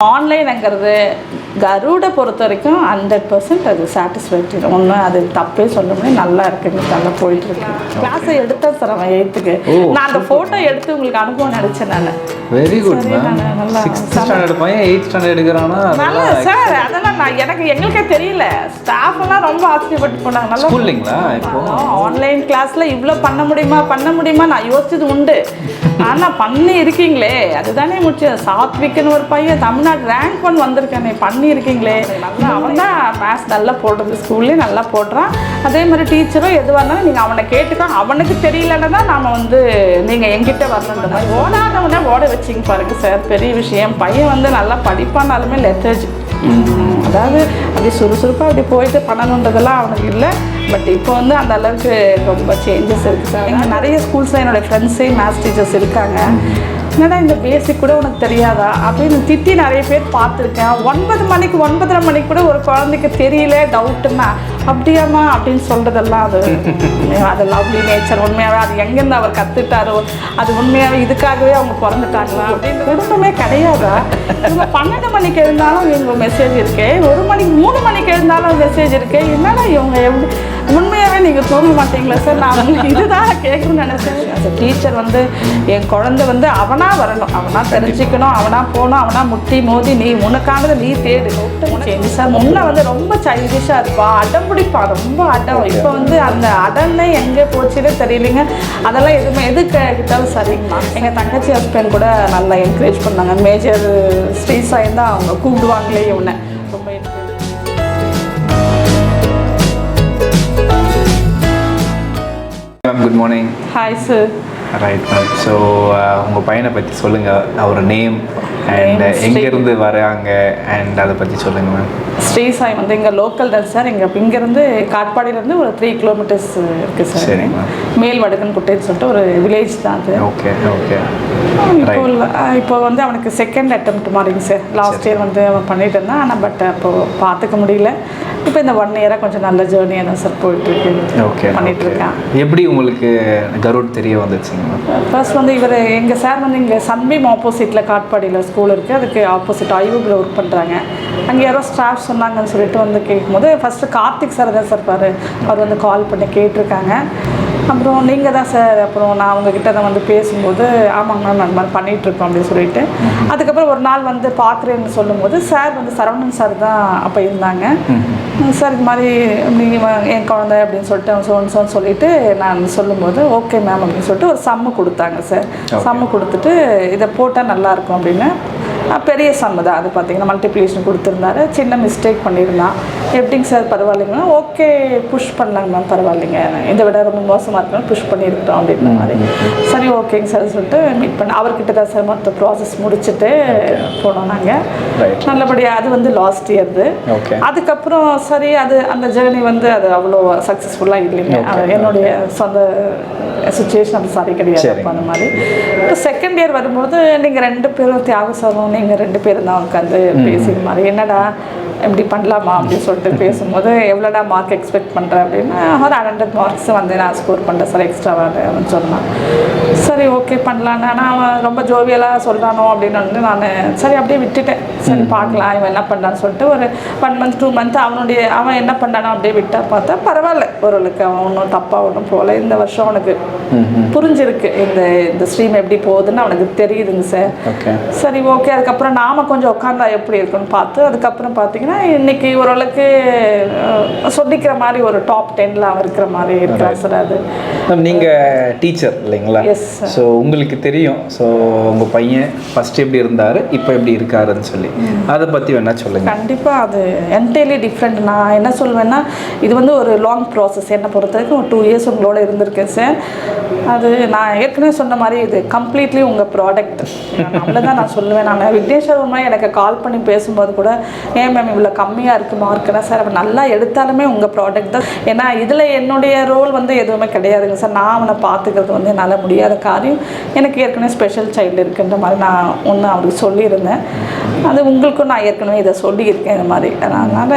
ஆன்லைனுங்கிறது கருடை பொறுத்த வரைக்கும் hundred percent அது சாட்டிஸ்ஃபேக்டரி ஒன்றும் அது தப்பே சொல்ல முடியும் நல்லா இருக்குங்க நல்லா போயிட்டு இருக்கு. கிளாஸை எடுத்தேன் சார் அவன் எயித்துக்கு நான் அந்த ஃபோட்டோ எடுத்து உங்களுக்கு அனுபவம் நினச்சேன் நான். வெரி குட் நல்லா ஸ்டாண்டர்ட் பையன் எயித் ஸ்டாண்டர்ட் எடுக்கிறான்னா நல்லா சார் அதெல்லாம் நான் எனக்கு எங்களுக்கே தெரியல. ஸ்டாஃப் எல்லாம் ரொம்ப ஆச்சரியப்பட்டு போனாங்க. நல்லா ஸ்கூல்லிங்களா இப்போ? ஆன்லைன் கிளாஸ்ல இவ்வளோ பண்ண முடியுமா? பண்ண முடியுமா? நான் யோசிச்சது உண்டு. ஆனா பண்ணி இருக்கீங்களே. அதுதானே முக்கியம் சாத்விக்னு ஒரு பையன் தமிழ்நாடு ரேங்க் ஒன் வந்திருக்கானே. பண்ணி இருக்கீங்களே நல்லா அவன் தான் மேத்ஸ் நல்லா போடுறது. ஸ்கூல்லேயே நல்லா போடுறான். அதே மாதிரி டீச்சரும் எதுவாக இருந்தாலும் நீங்கள் அவனை கேட்டுக்கோ. அவனுக்கு தெரியலன்னா தான் நாம வந்து நீங்கள் எங்கிட்ட வரணுன்ற மாதிரி. ஓடாதவனே ஓட வச்சிங்க பாருங்க சார் பெரிய விஷயம். பையன் வந்து நல்லா படிப்பானாலுமே லெத்தர்ஜி அதாவது அப்படி சுறுசுறுப்பாக அப்படி போயிட்டு பண்ணணுன்றதெல்லாம் அவனுக்கு இல்லை. பட் இப்போ வந்து அந்த அளவுக்கு ரொம்ப சேஞ்சஸ் இருக்குது சார் நிறைய ஸ்கூல்ஸில் என்னோடய ஃப்ரெண்ட்ஸே மேத்ஸ் டீச்சர்ஸ் இருக்காங்க. என்னடா இந்த பேசிக் கூட உனக்கு தெரியாதா? அப்படின்னு திட்டி நிறைய பேர் பார்த்துருக்கேன். ஒன்பது மணிக்கு ஒன்பதரை மணிக்கு கூட ஒரு குழந்தைக்கு தெரியல டவுட்டுன்னா அப்படியாம்மா? அப்படின்னு சொல்கிறதெல்லாம் அது அது லவ்லி நேச்சர் உண்மையாகவே அது எங்கேருந்து அவர் கற்றுட்டாரோ அது உண்மையாகவே இதுக்காகவே அவங்க பிறந்துட்டாங்களா அப்படின்னு குடும்பமே கிடையாதா? இவங்க பன்னெண்டு மணிக்கு எழுந்தாலும் இவங்க மெசேஜ் இருக்கு ஒரு மணிக்கு மூணு மணிக்கு எழுந்தாலும் மெசேஜ் இருக்கு. என்னடா இவங்க எப்படி உண்மையாகவே நீங்கள் தூங்க மாட்டீங்களா சார் நான் இதுதான் கேட்கணும்னு நினச்சேன். அந்த டீச்சர் வந்து என் குழந்தை வந்து அவனா வரணும். அவனா தெரிஞ்சுக்கணும் அவனா போகணும் அவனா முட்டி மோதி நீ உனக்கானது நீ தேடு. சரி சார் முன்ன வந்து ரொம்ப சைல்டிஷாக இருப்பா. அடம் பிடிப்பா ரொம்ப அடம். இப்போ வந்து அந்த அடம்னே எங்கே போச்சுன்னே தெரியலைங்க. அதெல்லாம் எதுவுமே எது கேட்டாலும் சரிங்கம்மா எங்கள் தங்கச்சி ஹஸ்பண்ட் கூட நல்லா என்கரேஜ் பண்ணாங்க. மேஜர் ஸ்ரீசாயம் தான் அவங்க கூப்பிடுவாங்களே இவனை. Good morning hi sir right ma'am so உங்கள் பையனை பற்றி சொல்லுங்கள் அவர் நேம் அண்ட் எங்கேருந்து வராங்க அண்ட் அதை பற்றி சொல்லுங்கள் மேம் ஸ்ரீசாய் வந்து எங்கள் லோக்கல் தான் சார் எங்கள் இங்கேருந்து காட்பாடியிலேருந்து ஒரு த்ரீ கிலோமீட்டர்ஸ் இருக்குது சார் சரிங்க. மேல் வடக்கன் குட்டைன்னு சொல்லிட்டு ஒரு வில்லேஜ் தான் அது. ஓகே ஓகே இப்போ வந்து அவனுக்கு செகண்ட் அட்டம்ப்ட் மாதிரிங்க சார். லாஸ்ட் இயர் வந்து அவன் பண்ணிட்டு இருந்தான். ஆனால் பட் அப்போ பார்த்துக்க முடியல. இப்போ இந்த ஒன் இயராக கொஞ்சம் நல்ல ஜேர்னியாக தான் சார் போயிட்டு இருக்கு ஓகே பண்ணிட்டு இருக்கான் எப்படி உங்களுக்கு கருட் தெரிய வந்துச்சுங்க மேம் ஃபர்ஸ்ட் வந்து இவர் எங்கள் சார் வந்து இங்கே சன்பீம் ஆப்போசிட்டில் காட்பாடியில் ஸ்கூல் இருக்குது அதுக்கு ஆப்போசிட் ஐயூபில் ஒர்க் பண்ணுறாங்க அங்கே யாரோ ஸ்டாஃப் சொன்னாங்கன்னு சொல்லிட்டு வந்து கேட்கும்போது ஃபஸ்ட்டு கார்த்திக் சார் தான் சார் பாரு. அவர் வந்து கால் பண்ணி கேட்டிருக்காங்க. அப்புறம் நீங்கள் தான் சார் அப்புறம் நான் உங்ககிட்ட தான் வந்து பேசும்போது ஆமாங்க மேம் அந்த மாதிரி பண்ணிகிட்ருக்கோம் அப்படின்னு சொல்லிட்டு. அதுக்கப்புறம் ஒரு நாள் வந்து பார்க்குறேன்னு சொல்லும்போது சார் வந்து சரவணன் சார் தான் அப்போ இருந்தாங்க. சார் இது மாதிரி நீங்கள் என் குழந்தை அப்படின்னு சொல்லிட்டு அவன் சொன்னு சொல்லிட்டு நான் சொல்லும்போது ஓகே மேம் அப்படின்னு சொல்லிட்டு ஒரு சம்மு கொடுத்தாங்க சார். சம்மு கொடுத்துட்டு இதை போட்டால் நல்லாயிருக்கும் அப்படின்னு. பெரிய சம்மு தான். அது பார்த்தீங்கன்னா மல்டிப்ளிகேஷன் கொடுத்துருந்தாரு. சின்ன மிஸ்டேக் பண்ணியிருந்தான். எப்படிங்க சார் பரவாயில்லைங்க ஓகே புஷ் பண்ணலாங்க மேம் பரவாயில்லைங்க. இதை விட ரொம்ப மோசமாக இருக்கணும் புஷ் பண்ணியிருக்கோம் அப்படின்ற மாதிரி. சரி ஓகேங்க சார் சொல்லிட்டு மீட் பண்ண அவர்கிட்ட தான் சார் மொத்த ப்ராசஸ் முடிச்சுட்டு போனோம் நாங்கள். நல்லபடியாக அது வந்து லாஸ்ட் இயர்து அதுக்கப்புறம் சரி அது அந்த ஜேர்னி வந்து அது அவ்வளோ சக்ஸஸ்ஃபுல்லாக இல்லைங்க. என்னுடைய சொந்த சுச்சுவேஷன் அப்படி சரி கிடையாது. அப்போ அந்த மாதிரி. இப்போ செகண்ட் இயர் வரும்போது நீங்கள் ரெண்டு பேரும் தியாக சாரும் நீங்கள் ரெண்டு பேரும் தான் உட்காந்து பேசின மாதிரி. என்னடா இப்படி பண்ணலாமா அப்படின்னு சொல்லிட்டு பேசும்போது எவ்வளோடா மார்க் எக்ஸ்பெக்ட் பண்ணுறேன் அப்படின்னா ஒரு ஹண்ட்ரட் மார்க்ஸ் வந்து நான் ஸ்கோர் பண்ணுறேன் சார் எக்ஸ்ட்ராவாக அவன் சொன்னான். சரி ஓகே பண்ணலான்னு. ஆனால் அவன் ரொம்ப ஜோவியலாக சொல்கிறானோ அப்படின்னு வந்து நான் சரி அப்படியே விட்டுட்டேன். சரி பார்க்கலாம் இவன் என்ன பண்ணுறான்னு சொல்லிட்டு ஒரு ஒன் மந்த் டூ மந்த் அவனுடைய அவன் என்ன பண்ணானோ அப்படியே விட்டா பார்த்தா பரவாயில்ல. ஓரளவுக்கு அவன் ஒன்றும் தப்பாக ஒன்றும் போகல. இந்த வருஷம் அவனுக்கு புரிஞ்சிருக்கு. இந்த இந்த ஸ்ட்ரீம் எப்படி போகுதுன்னு அவனுக்கு தெரியுதுங்க சார் சரி ஓகே அதுக்கப்புறம் நாம கொஞ்சம் உட்காந்தா எப்படி இருக்குன்னு பார்த்து அதுக்கப்புறம் பார்த்தீங்கன்னா இன்னைக்கு ஓரளவுக்கு அஹ், சொல்லிக்கிற மாதிரி ஒரு டாப் டென்ல அவன் இருக்கிற மாதிரி இருக்கிறான் சார் அது. நீங்கள் டீச்சர் இல்லைங்களா? Sir. ஸோ உங்களுக்கு தெரியும். ஸோ உங்கள் பையன் ஃபஸ்ட்டு எப்படி இருந்தார் இப்போ எப்படி இருக்காருன்னு சொல்லி. அதை பற்றி வேணா சொல்லுங்கள் கண்டிப்பாக அது என்டையர்லி டிஃப்ரெண்ட் நான் என்ன சொல்வேன்னா இது வந்து ஒரு லாங் ப்ராசஸ் என்னை பொறுத்த வரைக்கும் ஒரு டூ இயர்ஸ் உங்களோட இருந்திருக்கேன் சார். அது நான் ஏற்கனவே சொன்ன மாதிரி இது கம்ப்ளீட்லி உங்கள் ப்ராடக்ட் அவ்வளோதான் நான் சொல்லுவேன். நான் விக்னேஸ்வர் உண்மை எனக்கு கால் பண்ணி பேசும்போது கூட ஏன் மேம் இவ்வளோ கம்மியாக இருக்குது மார்க்குனா சார் அவன் நல்லா எடுத்தாலுமே உங்கள் ப்ராடக்ட் தான். ஏன்னா இதில் என்னுடைய ரோல் வந்து எதுவுமே கிடையாதுங்க சார் நான் அவனை பார்த்துக்கிறது வந்து என்னால் முடியாத காரியம். எனக்கு ஏற்கனவே ஸ்பெஷல் சைல்டு இருக்குன்ற மாதிரி நான் ஒன்று அவருக்கு சொல்லியிருந்தேன். அது உங்களுக்கும் நான் ஏற்கனவே இதை சொல்லியிருக்கேன் இந்த மாதிரி. அதனால்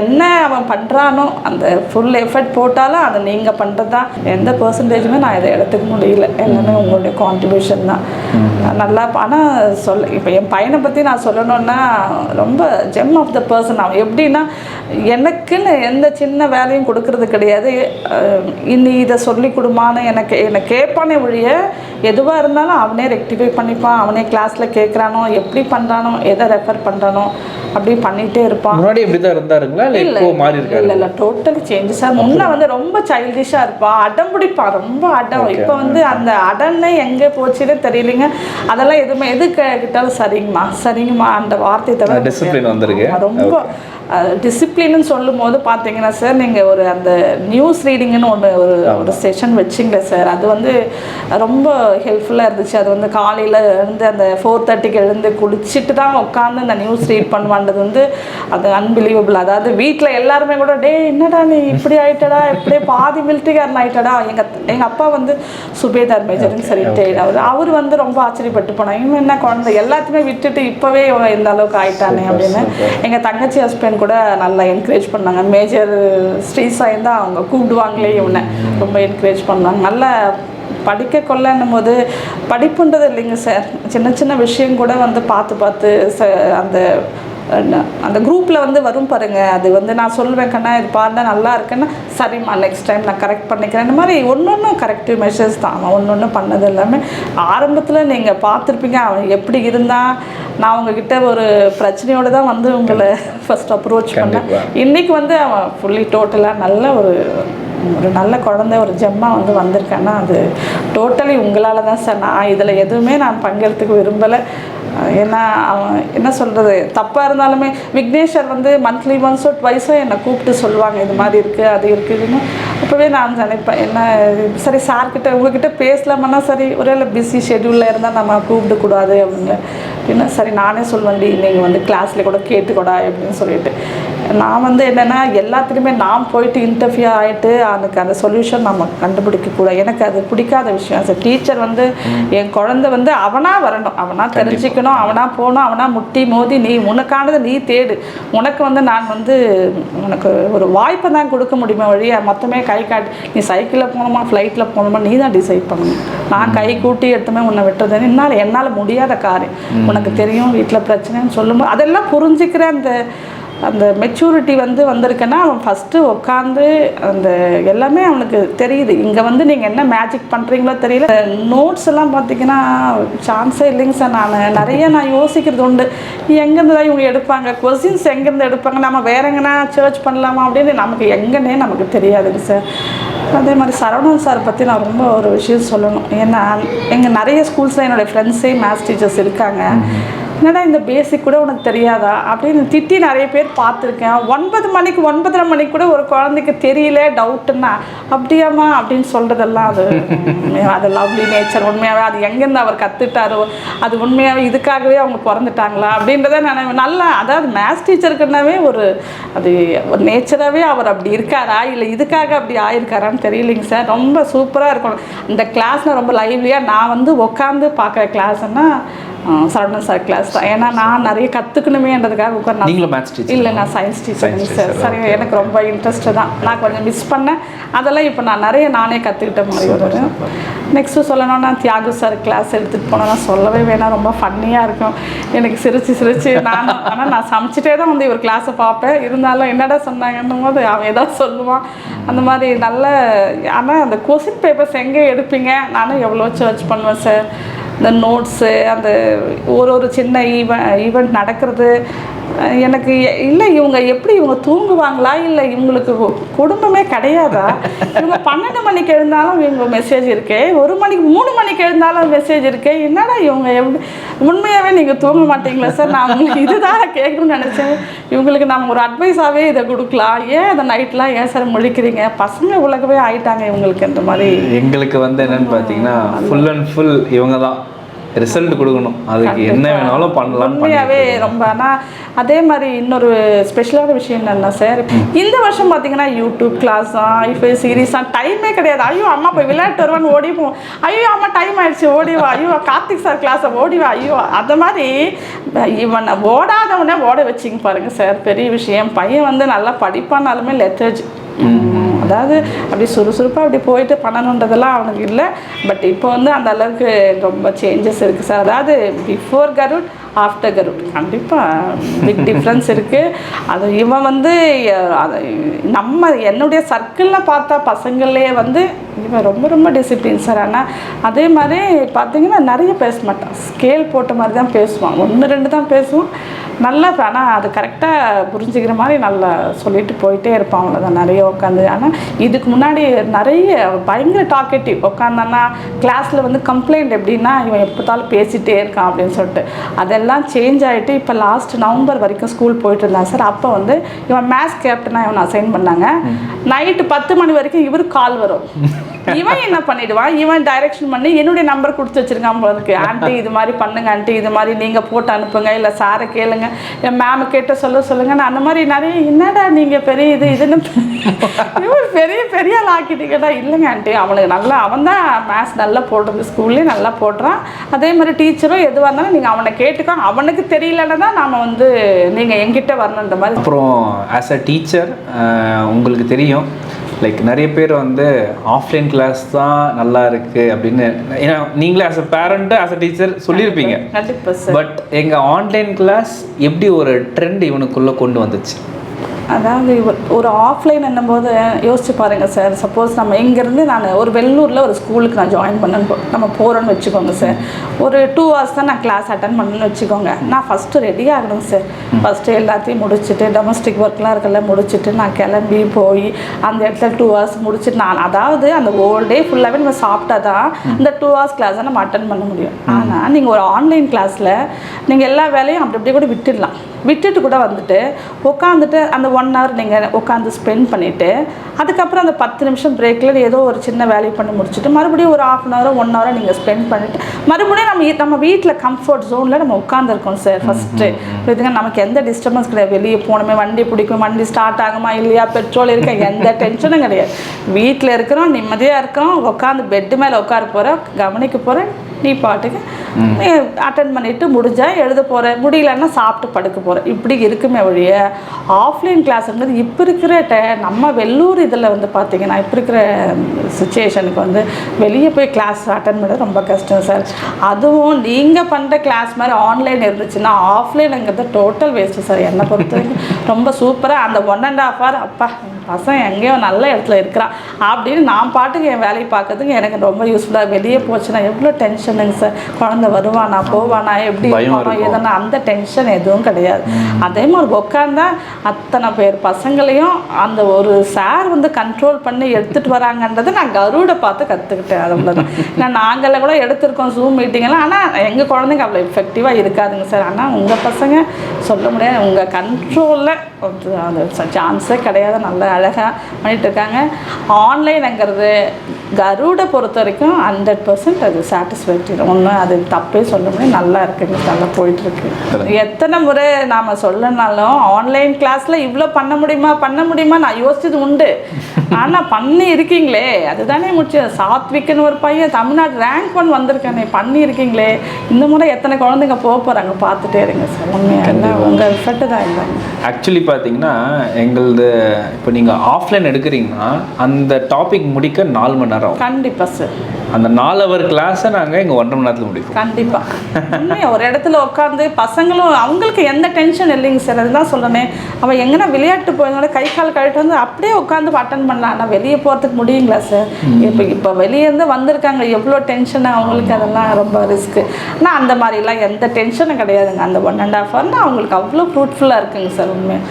என்ன அவன் பண்ணுறானோ அந்த ஃபுல் எஃபர்ட் போட்டாலும் அதை நீங்கள் பண்ணுறது தான் எந்த பர்சன்டேஜுமே நான் இதை எடுத்துக்க முடியல. எல்லாமே உங்களுடைய கான்ட்ரிபியூஷன் தான். நல்லா ஆனால் சொல்ல இப்போ என் பையனை பற்றி நான் சொல்லணும்னா ரொம்ப ஜெம் ஆஃப் த பர்சன் அவன் எப்படின்னா எனக்குன்னு எந்த சின்ன வேலையும் கொடுக்கறது கிடையாது. இனி இதை சொல்லி கொடுமான்னு எனக்கு என்னை கேட்பானே ஒழிய எதுவாக இருந்தாலும் அவனே ரெக்டிஃபை பண்ணிப்பான். அவனே கிளாஸில் கேட்குறானோ எப்படி பண்ணுறானோ எதை ரெஃபர் பண்ணுறானோ அப்படி பண்ணிகிட்டே இருப்பான். முன்னாடி இப்படி தான் இருந்தாருங்களா? இல்லை இல்ல மாறி இல்ல இல்ல டோட்டலி சேஞ்சஸ் சார் முன்ன வந்து ரொம்ப சைல்டிஷா இருப்பா. அடம் பிடிப்பா ரொம்ப அடம். இப்போ வந்து அந்த அடன்னே எங்க போச்சுன்னு தெரியலைங்க. அதெல்லாம் எதுவுமே எது கேட்டாலும் சரிங்கம்மா சரிங்கம்மா அந்த வார்த்தை தவிர டிசிப்ளின் வந்திருக்கு. ரொம்ப டிசிப்ளின்னு சொல்லும் போது பார்த்தீங்கன்னா சார் நீங்கள் ஒரு அந்த நியூஸ் ரீடிங்னு ஒன்று ஒரு ஒரு செஷன் வச்சிங்களே சார் அது வந்து ரொம்ப ஹெல்ப்ஃபுல்லாக இருந்துச்சு. அது வந்து காலையில் இருந்து அந்த ஃபோர் தேர்ட்டிக்கு எழுந்து குளிச்சுட்டு தான் உட்காந்து அந்த நியூஸ் ரீட் பண்ணுவான்றது வந்து அது அன்பிலீவபிள் அதாவது வீட்டில் எல்லாருமே கூட டே என்னடா நீ இப்படி ஆயிட்டடா? இப்படியே பாதி மிலிட்ரிக்காரன் ஆயிட்டடா? எங்கள் எங்கள் அப்பா வந்து சுபேதார் மேஜர்னு சொல்லிட்டு அவர் அவர் வந்து ரொம்ப ஆச்சரியப்பட்டு போனாங்க இவன் என்ன குழந்தை? எல்லாத்தையுமே விட்டுட்டு இப்போவே இந்த அளவுக்கு ஆயிட்டானே அப்படின்னு எங்கள் தங்கச்சி ஹஸ்பண்ட் கூட நல்லா என்கரேஜ் பண்ணாங்க. மேஜர் ஸ்ரீசாய் தான் அவங்க கூப்பிடுவாங்களே இவனை. ரொம்ப என்கரேஜ் பண்ணாங்க. நல்லா படிக்க கொள்ளன்னும் போது படிப்புன்றது இல்லைங்க சார். சின்ன சின்ன விஷயம் கூட வந்து பார்த்து பார்த்து ச அந்த அந்த குரூப்பில் வந்து வரும் பாருங்க. அது வந்து நான் சொல்லுவேன் கண்ணா இது பாருங்க நல்லா இருக்குன்னா. சரிம்மா நெக்ஸ்ட் டைம் நான் கரெக்ட் பண்ணிக்கிறேன். இந்த மாதிரி ஒன்று ஒன்றும் கரெக்டிவ் மெஷர்ஸ் தான். அவன் ஒன்று ஒன்று பண்ணது எல்லாமே. ஆரம்பத்தில் நீங்கள் பார்த்துருப்பீங்க அவன் எப்படி இருந்தால் நான் உங்ககிட்ட ஒரு பிரச்சனையோடு தான் வந்து உங்களை ஃபர்ஸ்ட் அப்ரோச் பண்ணேன். இன்னைக்கு வந்து அவன் ஃபுல்லி டோட்டலாக நல்ல ஒரு ஒரு நல்ல குழந்தை ஒரு ஜெம்மா வந்து வந்திருக்கேன்னா அது டோட்டலி உங்களால் தான் சார். நான் இதில் எதுவுமே நான் பங்கெடுத்துக்க விரும்பலை. ஏன்னா அவன் என்ன சொல்கிறது தப்பாக இருந்தாலுமே விக்னேஸ்வர் வந்து மந்த்லி ஒன்ஸோ ட்வைஸோ என்னை கூப்பிட்டு சொல்லுவாங்க இது மாதிரி இருக்குது அது இருக்குதுன்னு அப்போவே நான் நினைப்பேன் என்ன சரி சார்கிட்ட உங்ககிட்ட பேசலாமன்னா சரி ஒரே பிஸி ஷெட்யூலில் இருந்தால் நம்ம கூப்பிடக்கூடாது அப்படின்னு. அப்படின்னா சரி நானே சொல்வேன்டி நீங்கள் வந்து கிளாஸில் கூட கேட்டுக்கூடா அப்படின்னு சொல்லிட்டு. நான் வந்து என்னென்னா எல்லாத்துலேயுமே நான் போயிட்டு இன்டர்ஃபியர் ஆகிட்டு அதுக்கு அந்த சொல்யூஷன் நம்ம கண்டுபிடிக்கக்கூடாது எனக்கு அது பிடிக்காத விஷயம். சார் டீச்சர் வந்து என் குழந்தை வந்து அவனா வரணும். அவனா தெரிஞ்சுக்கணும். அவனா போகணும் அவனா முட்டி மோதி நீ உனக்கானதை நீ தேடு. உனக்கு வந்து நான் வந்து உனக்கு ஒரு வாய்ப்பை தான் கொடுக்க முடியுமே வழியா மொத்தமே கை காட்டி நீ சைக்கிளில் போகணுமா ஃப்ளைட்டில் போகணுமா நீ தான் டிசைட் பண்ணணும். நான் கை கூட்டி எடுத்துமே உன்னை விட்டுறது என்னால் என்னால் முடியாத காரியம். உனக்கு தெரியும் வீட்டில் பிரச்சனைன்னு சொல்லும்போது அதெல்லாம் புரிஞ்சுக்கிற அந்த அந்த மெச்சூரிட்டி வந்து வந்திருக்குன்னா அவன் ஃபஸ்ட்டு உட்காந்து அந்த எல்லாமே அவனுக்கு தெரியுது. இங்கே வந்து நீங்கள் என்ன மேஜிக் பண்ணுறீங்களோ தெரியல. நோட்ஸ் எல்லாம் பார்த்தீங்கன்னா சான்ஸே இல்லைங்க சார் நான். நிறைய நான் யோசிக்கிறது உண்டு. எங்கேருந்து தான் இவங்க எடுப்பாங்க? கொஸ்டின்ஸ் எங்கேருந்து எடுப்பாங்க? நம்ம வேற எங்கன்னா சர்ச் பண்ணலாமா? அப்படின்னு நமக்கு எங்கன்னே நமக்கு தெரியாதுங்க சார் அதே மாதிரி சரவணன் சார் பற்றி நான் ரொம்ப ஒரு விஷயம் சொல்லணும். ஏன்னா எங்கள் நிறைய ஸ்கூல்ஸில் என்னுடைய ஃப்ரெண்ட்ஸே மேத்ஸ் டீச்சர்ஸ் இருக்காங்க. என்னடா இந்த பேசிக் கூட உனக்கு தெரியாதா? அப்படின்னு திட்டி நிறைய பேர் பார்த்துருக்கேன். ஒன்பது மணிக்கு ஒன்பதரை மணிக்கு கூட ஒரு குழந்தைக்கு தெரியல டவுட்டுன்னா அப்படியாம்மா? அப்படின்னு சொல்கிறதெல்லாம் அது அது லவ்லி நேச்சர் உண்மையாகவே அது எங்கேருந்து அவர் கற்றுட்டாரோ அது உண்மையாகவே இதுக்காகவே அவங்க பிறந்துட்டாங்களா? அப்படின்றத நான் நல்லா அதாவது மேத்ஸ் டீச்சருக்குன்னாவே ஒரு அது ஒரு நேச்சராகவே அவர் அப்படி இருக்காரா? இல்லை இதுக்காக அப்படி ஆயிருக்காரான்னு தெரியலைங்க சார். ரொம்ப சூப்பராக இருக்கும் இந்த கிளாஸில் ரொம்ப லைவ்லியாக நான் வந்து உட்காந்து பார்க்குற கிளாஸ்ன்னா சரவணன் சார் கிளாஸ் தான் ஏன்னா நான் நிறைய கற்றுக்கணுமேன்றதுக்காக உட்காந்து நீங்களும் மேத்ஸ் டீச்சர் இல்லை நான் சயின்ஸ் டீச்சர் சார் சரி எனக்கு ரொம்ப இன்ட்ரெஸ்ட்டு தான். நான் கொஞ்சம் மிஸ் பண்ணேன். அதெல்லாம் இப்போ நான் நிறைய நானே கற்றுக்கிட்ட மாதிரி ஒரு நெக்ஸ்ட்டு சொல்லணும்னா தியாகு சார் கிளாஸ் எடுத்துகிட்டு போனோன்னா சொல்லவே வேணாம். ரொம்ப ஃபன்னியாக இருக்கும். எனக்கு சிரிச்சு சிரிச்சு நான் ஆனால் நான் சமைச்சிட்டே தான் வந்து இவர் கிளாஸை பார்ப்பேன். இருந்தாலும் என்னடா சொன்னாங்கன்னும் போது அவன் ஏதாவது சொல்லுவான். அந்த மாதிரி நல்ல ஆனால் அந்த கொஸ்டின் பேப்பர்ஸ் எங்கே எடுப்பீங்க? நானும் எவ்வளோ சர்ச் பண்ணுவேன் சார் இந்த நோட்ஸு அந்த ஒரு ஒரு சின்ன ஈவெண்ட் ஈவெண்ட் நடக்கிறது எனக்கு இல்லை இவங்க எப்படி இவங்க தூங்குவாங்களா? இல்லை இவங்களுக்கு குடும்பமே கிடையாதா? இவங்க பன்னெண்டு மணிக்கு எழுந்தாலும் இவங்க மெசேஜ் இருக்கே. ஒரு மணிக்கு மூணு மணிக்கு எழுந்தாலும் மெசேஜ் இருக்கே. என்னடா இவங்க எப்படி உண்மையாகவே நீங்கள் தூங்க மாட்டீங்களா சார் நான் உங்களுக்கு இதுதான் கேட்கணும்னு நினச்சேன். இவங்களுக்கு நம்ம ஒரு அட்வைஸாகவே இதை கொடுக்கலாம். ஏன் அதை நைட்லாம் ஏன் சார் முழிக்கிறீங்க? பசங்க உலகவே ஆயிட்டாங்க இவங்களுக்கு இந்த மாதிரி. எங்களுக்கு வந்து என்னன்னு பார்த்தீங்கன்னா ஃபுல் அண்ட் ஃபுல் இவங்க தான் ரிசல்ட் கொடுக்கணும். அதுக்கு என்ன வேணாலும் பண்ணலாம்னு உண்மையாகவே ரொம்ப ஆனால் அதே மாதிரி இன்னொரு ஸ்பெஷலான விஷயம் என்னன்னா சார் இந்த வருஷம் பார்த்தீங்கன்னா யூடியூப் கிளாஸ் ஐஃபை சீரீஸாக டைமே கிடையாது. ஐயோ அம்மா போய் விளையாட்டு வருவான்னு ஓடி போவோம் ஐயோ அம்மா டைம் ஆயிடுச்சு ஓடி வா. ஐயோ கார்த்திக் சார் கிளாஸை ஓடி வா. ஐயோ அந்த மாதிரி இவனை ஓடாதவனே ஓட வச்சிங்க பாருங்க சார் பெரிய விஷயம். பையன் வந்து நல்லா படிப்பானாலுமே லெத்தர்ஜி அதாவது அப்படி சுறுசுறுப்பாக அப்படி போயிட்டு பண்ணணுன்றதெல்லாம் அவனுக்கு இல்லை. பட் இப்போ வந்து அந்த அளவுக்கு ரொம்ப சேஞ்சஸ் இருக்குது சார். அதாவது பிஃபோர் கருட் ஆஃப்டர் கருட். கண்டிப்பாக பிக் டிஃப்ரென்ஸ் இருக்குது அது இவன் வந்து அது நம்ம என்னுடைய சர்க்கிளில் பார்த்தா பசங்களே வந்து இவன் ரொம்ப ரொம்ப டிசிப்ளின் சார். ஆனால் அதே மாதிரி பார்த்தீங்கன்னா நிறைய பேச மாட்டான். ஸ்கேல் போட்ட மாதிரி தான் பேசுவான். ஒன்று ரெண்டு தான் பேசுவான். நல்லா ஆனால் அது கரெக்டாக புரிஞ்சுக்கிற மாதிரி நல்லா சொல்லிட்டு போயிட்டே இருப்பான் அவ்வளோதான் நிறைய உட்காந்து. ஆனால் இதுக்கு முன்னாடி நிறைய பயங்கர டாக்கெட்டிவ் உட்காந்தானா கிளாஸில் வந்து கம்ப்ளைண்ட் எப்படின்னா இவன் எப்போத்தாலும் பேசிகிட்டே இருக்கான் அப்படின்னு சொல்லிட்டு. அதெல்லாம் சேஞ்ச் ஆகிட்டு இப்போ லாஸ்ட் நவம்பர் வரைக்கும் ஸ்கூல் போயிட்டு இருந்தான் சார். அப்போ வந்து இவன் மேத்ஸ் கேப்டனாக இவன் அசைன் பண்ணாங்க. நைட்டு பத்து மணி வரைக்கும் இவரு கால் வரும். இவன் என்ன பண்ணிடுவான் இவன் டைரக்ஷன் பண்ணி என்னுடைய நம்பர் கொடுத்து வச்சிருக்கான் உங்களுக்கு ஆண்டி இது மாதிரி பண்ணுங்க ஆண்டி இது மாதிரி நீங்க போட்டு அனுப்புங்க இல்ல சாரை கேளுங்க என் மேம் கேட்ட சொல்ல சொல்லுங்க. நான் அந்த மாதிரி நிறைய என்னடா நீங்க பெரிய இது இதுன்னு பெரிய பெரிய ஆள் ஆக்கிட்டீங்கடா இல்லைங்க ஆண்டி அவனுக்கு நல்லா அவன் தான் மேத்ஸ் நல்லா போடுறது ஸ்கூல்லேயே நல்லா போடுறான். அதே மாதிரி டீச்சரும் எதுவாக இருந்தாலும் நீங்கள் அவனை கேட்டுக்கோ. அவனுக்கு தெரியலன்னா தான் நாம வந்து நீங்கள் எங்கிட்ட வரணுன்ற மாதிரி. அப்புறம் ஆஸ் அ டீச்சர் உங்களுக்கு தெரியும் லைக் நிறைய பேர் வந்து ஆஃப்லைன் கிளாஸ் தான் நல்லா இருக்கு அப்படின்னு ஏன்னா நீங்களே as a parent as a teacher சொல்லியிருப்பீங்க. But எங்கள் ஆன்லைன் கிளாஸ் எப்படி ஒரு ட்ரெண்ட் இவனுக்குள்ளே கொண்டு வந்துச்சு? அதாவது ஒரு ஆஃப்லைன் என்னும்போது யோசிச்சு பாருங்கள் சார் சப்போஸ் நம்ம இங்கேருந்து நான் ஒரு வெள்ளூரில் ஒரு ஸ்கூலுக்கு நான் ஜாயின் பண்ணேன்னு போ- நம்ம போகிறோன்னு வச்சுக்கோங்க சார் ஒரு டூ ஹவர்ஸ் தான் நான் கிளாஸ் அட்டன் பண்ணணும்னு வச்சுக்கோங்க. நான் ஃபஸ்ட்டு ரெடி ஆகணும் சார் ஃபஸ்ட்டு எல்லாத்தையும் முடிச்சுட்டு டொமஸ்டிக் ஒர்க்லாம் இருக்கல முடிச்சுட்டு நான் கிளம்பி போய் அந்த இடத்துல டூ ஹவர்ஸ் முடிச்சுட்டு நான் அதாவது அந்த ஹோல் டே ஃபுல்லாகவே நம்ம சாப்பிட்டா தான் இந்த டூ ஹவர்ஸ் கிளாஸை நம்ம அட்டன் பண்ண முடியும். ஆனால் நீங்கள் ஒரு ஆன்லைன் கிளாஸில் நீங்கள் எல்லா வேலையும் அப்படி அப்படியே கூட விட்டுடலாம். விட்டுட்டு கூட வந்துட்டு உட்காந்துட்டு அந்த ஒன் ஹவர் நீங்கள் உட்காந்து ஸ்பெண்ட் பண்ணிவிட்டு அதுக்கப்புறம் அந்த பத்து நிமிஷம் பிரேக்கில் ஏதோ ஒரு சின்ன வேலையை பண்ணி முடிச்சுட்டு மறுபடியும் ஒரு ஆஃப் அன் ஹவரோ ஒன் ஹவரோ நீங்கள் ஸ்பெண்ட் பண்ணிவிட்டு மறுபடியும் நம்ம நம்ம வீட்டில் கம்ஃபர்ட் ஜோனில் நம்ம உட்காந்துருக்கோம் சார் ஃபஸ்ட்டு இதுங்க நமக்கு எந்த டிஸ்டர்பன்ஸ் கிடையாது. வெளியே போகணுமே வண்டி பிடிக்கும் வண்டி ஸ்டார்ட் ஆகுமா இல்லையா? பெட்ரோல் இருக்கா? எந்த டென்ஷனும் கிடையாது. வீட்டில் இருக்கிறோம் நிம்மதியாக இருக்கிறோம் உட்காந்து பெட்டு மேலே உட்கார போகிறோம் கவனிக்க போகிறேன் நீ பாட்டுக்கு அட்டன் பண்ணிட்டு முடிஞ்சால் எழுத போகிறேன் முடியலன்னா சாப்பிட்டு படுக்க போகிறேன் இப்படி இருக்குமே வழிய ஆஃப்லைன் கிளாஸுங்கிறது இப்போ இருக்கிற ட நம்ம வெள்ளூர் இதில் வந்து பார்த்தீங்கன்னா இப்போ இருக்கிற சுச்சுவேஷனுக்கு வந்து வெளியே போய் கிளாஸ் அட்டன் பண்ணுறது ரொம்ப கஷ்டம் சார் அதுவும் நீங்கள் பண்ணுற கிளாஸ் மாதிரி ஆன்லைன் இருந்துச்சுன்னா ஆஃப்லைனுங்கிறது டோட்டல் வேஸ்ட்டு சார் என்னை பொறுத்த வரைக்கும் ரொம்ப சூப்பராக அந்த ஒன் அண்ட் ஆஃப் ஹவர் அப்பா பசங்க எங்கேயோ நல்ல இடத்துல இருக்கிறான் அப்படின்னு நான் பாட்டுக்கு என் வேலையை பார்க்கறதுக்கு எனக்கு ரொம்ப யூஸ்ஃபுல்லாக வெளியே போச்சுன்னா எவ்வளோ டென்ஷனுங்க சார் குழந்தை வருவானா போவானா எப்படி. எதனா அந்த டென்ஷன் எதுவும் கிடையாது. அதே மாதிரி உட்காந்தா அத்தனை பேர் பசங்களையும் அந்த ஒரு சார் வந்து கண்ட்ரோல் பண்ணி எடுத்துட்டு வராங்கன்றதை நான் கருடை பார்த்து கற்றுக்கிட்டேன் அது அவ்வளோதான் ஏன்னா நாங்கள்லாம் கூட எடுத்திருக்கோம் ஜூம் மீட்டிங்கெல்லாம் ஆனால் எங்கள் குழந்தைங்க அவ்வளோ எஃபெக்டிவாக இருக்காதுங்க சார் ஆனால் உங்கள் பசங்க சொல்ல முடியாது. உங்கள் கண்ட்ரோலில் அது சான்ஸே கிடையாது. நல்லா அழகாக பண்ணிட்டு இருக்காங்க. ஆன்லைனுங்கிறது கருடை பொறுத்த வரைக்கும் ஹண்ட்ரட் பர்சன்ட் அது சாட்டிஸ்ஃபேக்டரி ஒன்றும் அது தப்பே சொல்ல முடியாது நல்லா இருக்குங்க நல்லா போயிட்டுருக்கு. எத்தனை முறை நாம் சொல்லனாலும் ஆன்லைன் கிளாஸில் இவ்வளோ பண்ண முடியுமா பண்ண முடியுமா நான் யோசிச்சது உண்டு. ஆனால் பண்ணி இருக்கீங்களே அதுதானே முக்கியம். சாத்விக்னு ஒரு பையன் தமிழ்நாடு ரேங்க் ஒன் வந்திருக்கானே பண்ணி இருக்கீங்களே. இந்த முறை எத்தனை குழந்தைங்க போக போகிறாங்க பார்த்துட்டே இருங்க சார். உண்மையாக உங்கள் எஃபர்ட் தான் இல்லை ஆக்சுவலி பார்த்தீங்கன்னா எங்களது இப்போ நீங்கள் ஆஃப்லைன் எடுக்கிறீங்கன்னா அந்த டாபிக் முடிக்க நாலு மணி நேரம் கண்டிப்பாக சார் அந்த நாலு ஹவர் கிளாஸை நாங்கள் இங்கே ஒன்றரை மணி நேரத்தில் முடிப்போம். கண்டிப்பா. உண்மையா ஒரு இடத்துல உட்காந்து பசங்களும் அவங்களுக்கு எந்த டென்ஷன் இல்லைங்க சார் அதுதான் சொல்லணும் அவன் எங்கன்னா விளையாட்டு போயிருந்தோட கை கால் கழிட்டு வந்து அப்படியே உட்காந்து அட்டன் பண்ணலாம். ஆனால் வெளியே போகிறதுக்கு முடியுங்களா சார் இப்போ இப்போ வெளியே இருந்து வந்திருக்காங்க எவ்வளோ டென்ஷன் அவங்களுக்கு அதெல்லாம் ரொம்ப ரிஸ்க்கு ஆனால் அந்த மாதிரிலாம் எந்த டென்ஷனும் கிடையாதுங்க. அந்த ஒன் அண்ட் ஹாஃப் ஹவர்னா அவங்களுக்கு அவ்வளோ ஃப்ரூட்ஃபுல்லாக இருக்குங்க சார் உண்மையாக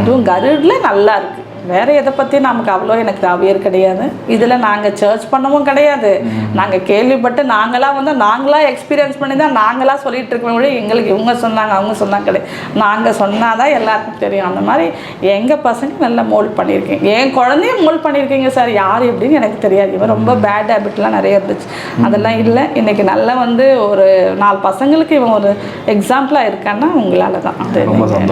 அதுவும் கருடில் நல்லா இருக்கு. வேற எதை பற்றி நமக்கு அவ்வளோ எனக்கு அவியர் கிடையாது. இதில் நாங்கள் சர்ச் பண்ணவும் கிடையாது. நாங்கள் கேள்விப்பட்டு நாங்களாக வந்து நாங்களாக எக்ஸ்பீரியன்ஸ் பண்ணி தான் நாங்களாக சொல்லிட்டு இருக்கோம் ஒழிய எங்களுக்கு இவங்க சொன்னாங்க அவங்க சொன்னாங்க கிடையாது நாங்கள் சொன்னாதான் எல்லாருக்கும் தெரியும். அந்த மாதிரி எங்கள் பசங்க நல்லா மோல்ட் பண்ணியிருக்கீங்க. என் குழந்தையும் மோல்ட் பண்ணியிருக்கீங்க சார் யார் எப்படின்னு எனக்கு தெரியாது. இவன் ரொம்ப பேட் ஹேபிட்லாம் நிறைய இருந்துச்சு. அதெல்லாம் இல்லை. இன்னைக்கு நல்லா வந்து ஒரு நாலு பசங்களுக்கு இவன் ஒரு எக்ஸாம்பிளாக இருக்கான்னா உங்களால தான்.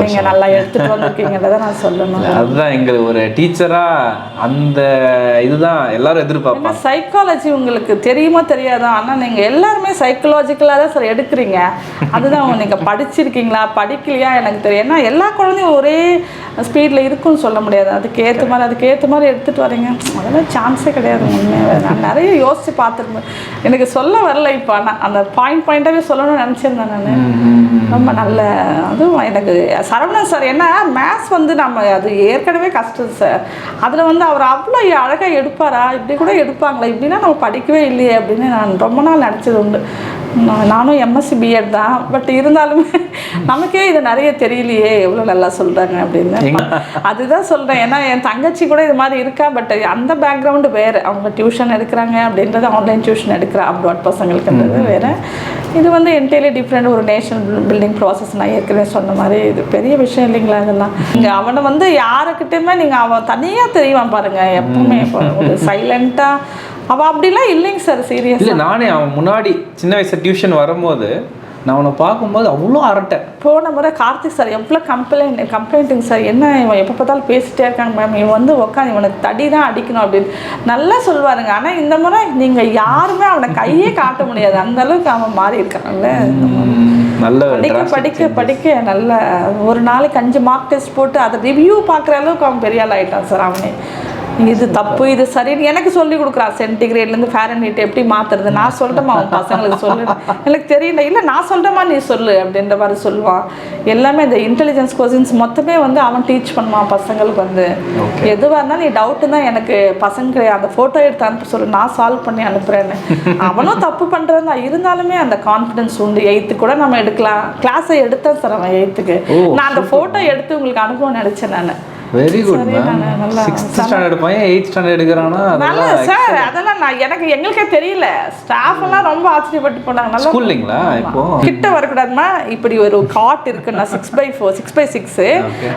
நீங்கள் நல்லா எடுத்துகிட்டு வந்திருக்கீங்கன்றதை நான் சொல்லணும். அதுதான் எங்களுக்கு ஒரு டீச்சராக அந்த இதுதான் எல்லாரும் எதிர்பார்ப்பாங்க. சைக்காலஜி உங்களுக்கு தெரியுமா தெரியாதா? ஆனால் நீங்கள் எல்லாருமே சைக்கலாஜிக்கலாக தான் சார் எடுக்கிறீங்க. அதுதான் நீங்கள் படிச்சிருக்கீங்களா? படிக்கலையா? எனக்கு தெரியும். ஏன்னா எல்லா குழந்தையும் ஒரே ஸ்பீடில் இருக்குன்னு சொல்ல முடியாது. அதுக்கு ஏற்ற மாதிரி அதுக்கு ஏற்ற மாதிரி எடுத்துகிட்டு வரீங்க. அதெல்லாம் சான்ஸே கிடையாது உண்மையாகவே நான் நிறைய யோசித்து பார்த்துருப்பேன் எனக்கு சொல்ல வரல இப்போ ஆனால் அந்த பாயிண்ட் பாயிண்ட்டாகவே சொல்லணும்னு நினச்சிருந்தேன் நான். ரொம்ப நல்ல அதுவும் எனக்கு சரவணன் சார் என்ன மேத்ஸ் வந்து நம்ம அது ஏற்கனவே கஷ்டம் சார் அதில் வந்து அவர் அவ்வளோ அழகாக எடுப்பாரா? இப்படி கூட எடுப்பாங்களா. இப்படின்னா நம்ம படிக்கவே இல்லையே அப்படின்னு நான் ரொம்ப நாள் நினச்சது உண்டு. நானும் எம்எஸ்சி பிஎட் தான். பட் இருந்தாலுமே நமக்கே இது நிறைய தெரியலையே. எவ்வளோ நல்லா சொல்கிறாங்க அப்படின்னு. அதுதான் சொல்கிறேன் ஏன்னா என் தங்கச்சி கூட இது மாதிரி இருக்கா? பட் அந்த பேக்ரவுண்டு வேறு. அவங்க டியூஷன் எடுக்கிறாங்க அப்படின்றது ஆன்லைன் டியூஷன் எடுக்கிற அப்ராட் பசங்களுக்குன்றது வேறு. இது வந்து என்டையர்லி டிஃப்ரெண்ட் ஒரு நேஷன் பில்டிங் ப்ராசஸ் நான் ஏற்கனவே சொன்ன மாதிரி. இது பெரிய விஷயம் இல்லைங்களா இதெல்லாம்? நீங்கள் அவனை வந்து யாருக்கிட்டையுமே நீங்கள் அவன் தனியாக தெரியுவான் பாருங்கள் எப்பவுமே. ஒரு சைலண்ட்டாக அவள் அப்படிலாம் இல்லைங்க சார் சீரியஸ் இல்லை நானே அவன் முன்னாடி சின்ன வயசு டியூஷன் வரும்போது நான் அவனை பார்க்கும்போது அவ்வளோ அரட்டை. போன முறை கார்த்திக் சார் எவ்வளோ கம்ப்ளைண்ட் கம்ப்ளைண்ட்டுங்க சார். என்ன இவன் எப்போ பார்த்தாலும் பேசிட்டே இருக்காங்க மேம் இவன் வந்து உட்காந்து இவனுக்கு தடி தான் அடிக்கணும் அப்படின்னு. நல்லா சொல்லுவாருங்க. ஆனால் இந்த முறை நீங்கள் யாருமே அவனை கையே காட்ட முடியாது. அந்த அளவுக்கு அவன் மாறி இருக்கான்ல. நல்ல படிக்க படிக்க. படிக்க நல்ல ஒரு நாளைக்கு அஞ்சு மார்க் டெஸ்ட் போட்டு அதை ரிவ்யூ பார்க்குற அளவுக்கு அவன் பெரிய ஆள் ஆயிட்டான் சார் அவனே. இது தப்பு இது சரின்னு எனக்கு சொல்லி கொடுக்குறான் சென்டிகிரேட்லேருந்து ஃபேரன்ஹீட் எப்படி மாற்றுறது நான் சொல்கிறேமா அவன் பசங்களுக்கு சொல்லு. எனக்கு தெரியல. இல்லை நான் சொல்கிறேமா நீ சொல்லு அப்படின்ற மாதிரி சொல்லுவான் எல்லாமே இந்த இன்டெலிஜென்ஸ் கொஸ்டின்ஸ் மொத்தமே வந்து அவன் டீச் பண்ணுவான் பசங்களுக்கு வந்து. எதுவாக இருந்தாலும் நீ டவுட்டு தான் எனக்கு பசங்க அந்த ஃபோட்டோ எடுத்து அனுப்ப சொல்லு. நான் சால்வ் பண்ணி அனுப்புகிறேன்னு அவனும் தப்பு பண்ணுறது இருந்தாலுமே அந்த கான்ஃபிடன்ஸ் உண்டு. எயித்து கூட நம்ம எடுக்கலாம். கிளாஸை எடுத்தேன் சார் அவன் எயித்துக்கு நான் அந்த ஃபோட்டோ எடுத்து உங்களுக்கு அனுப்பணும்னு நினச்சேன் நான். வெரி குட் சிக்ஸ்த் ஸ்டாண்டர்ட் பையன் எயித் ஸ்டாண்டர்ட் எடுக்கிறான்னா நல்ல சார் அதெல்லாம் நான் எனக்கு எங்களுக்கே தெரியல. ஸ்டாஃப் எல்லாம் ரொம்ப ஆச்சரியப்பட்டு போனாங்க. நல்லா ஸ்கூல்லிங்களா இப்போ? கிட்ட வரக்கூடாதுமா இப்படி ஒரு காட் இருக்கு நான் six by four six by six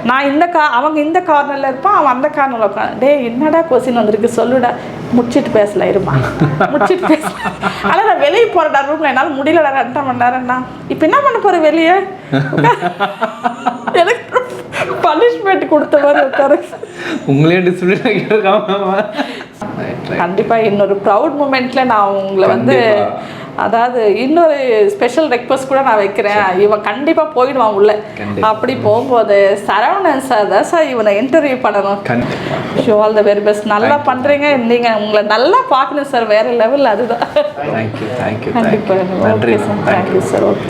நான் இந்த கா அவங்க இந்த கார்னர்ல இருப்பான் அவன் அந்த கார்னர்ல உட்காந்து டேய் என்னடா கொஸ்டின் வந்திருக்கு? சொல்லுடா. முடிச்சிட்டு பேசல இருமா. முடிச்சிட்டு பேசலாம் ஆனால் நான் வெளியே போறடா ரூம்ல என்னால் முடியலடா ரெண்டரை மணி நேரம்னா இப்போ என்ன பண்ண போற வெளியே? பனிஷ்மெண்ட் கொடுத்த மாதிரி உட்கார உங்களே டிசிப்ளின் கேட்டிருக்காம கண்டிப்பா இன்னொரு ப்ரௌட் மூமெண்ட்ல நான் உங்களை வந்து அதாவது இன்னொரு ஸ்பெஷல் ரெக்வஸ்ட் கூட நான் வைக்கிறேன். இவன் கண்டிப்பா போயிடுவான் உள்ள. அப்படி போகும்போது சரவணன் சார் தான் சார் இவனை இன்டர்வியூ பண்ணணும். So all the very best நல்லா பண்றீங்க. நீங்க உங்களை நல்லா பார்க்கணும் சார் வேற லெவல் அதுதான். தேங்க்யூ தேங்க்யூ கண்டிப்பா. தேங்க்யூ நன்றி okay sir thank you sir okay